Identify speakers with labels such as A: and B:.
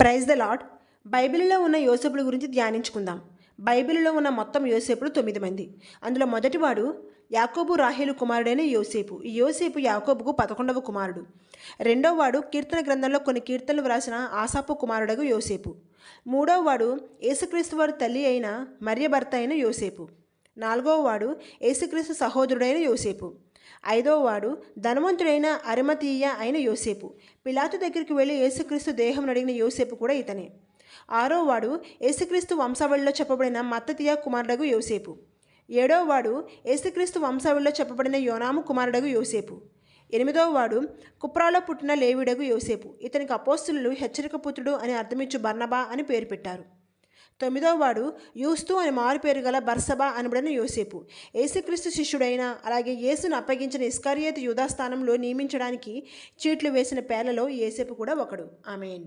A: Praise the lord బైబిల్లో ఉన్న యోసేపుల గురించి ధ్యానించుకుందాం. బైబిల్లో ఉన్న మొత్తం యోసేపులు తొమ్మిది మంది. అందులో మొదటివాడు యాకోబు రాహేలు కుమారుడైన యోసేపు. ఈ యోసేపు యాకోబుకు పదకొండవ కుమారుడు. రెండవ వాడు కీర్తన గ్రంథంలో కొన్ని కీర్తనలు వ్రాసిన ఆసాపు కుమారుడగు యోసేపు. మూడవ వాడు యేసుక్రీస్తు వారి తల్లి అయిన మర్య భర్త అయిన యోసేపు. నాలుగవ వాడు యేసుక్రీస్తు సహోదరుడైన యోసేపు. ఐదో వాడు ధనవంతుడైన అరమతీయ అయిన యోసేపు. పిలాతు దగ్గరికి వెళ్ళి యేసుక్రీస్తు దేహం అడిగిన యోసేపు కూడా ఇతనే. ఆరో వాడు యేసుక్రీస్తు వంశావళిలో చెప్పబడిన మత్తతీయ కుమారుడగు యోసేపు. ఏడోవాడు యేసుక్రీస్తు వంశావళిలో చెప్పబడిన యోనాము కుమారుడగు యోసేపు. ఎనిమిదో వాడు కుప్రాలో పుట్టిన లేవిడగు యోసేపు. ఇతనికి అపోస్తులు హెచ్చరిక పుత్రుడు అని అర్థమిచ్చు బర్ణబా అని పేరు పెట్టారు. తొమ్మిదవ వాడు యూస్తు అని మారుపేరు గల బర్సబా అనబడిన యోసేపు. యేసుక్రీస్తు శిష్యుడైన అలాగే యేసును అప్పగించిన ఇస్కారియేతు యూధాస్థానంలో నియమించడానికి చీట్లు వేసిన పేర్లలో యేసేపు కూడా ఒకడు. ఆమెన్.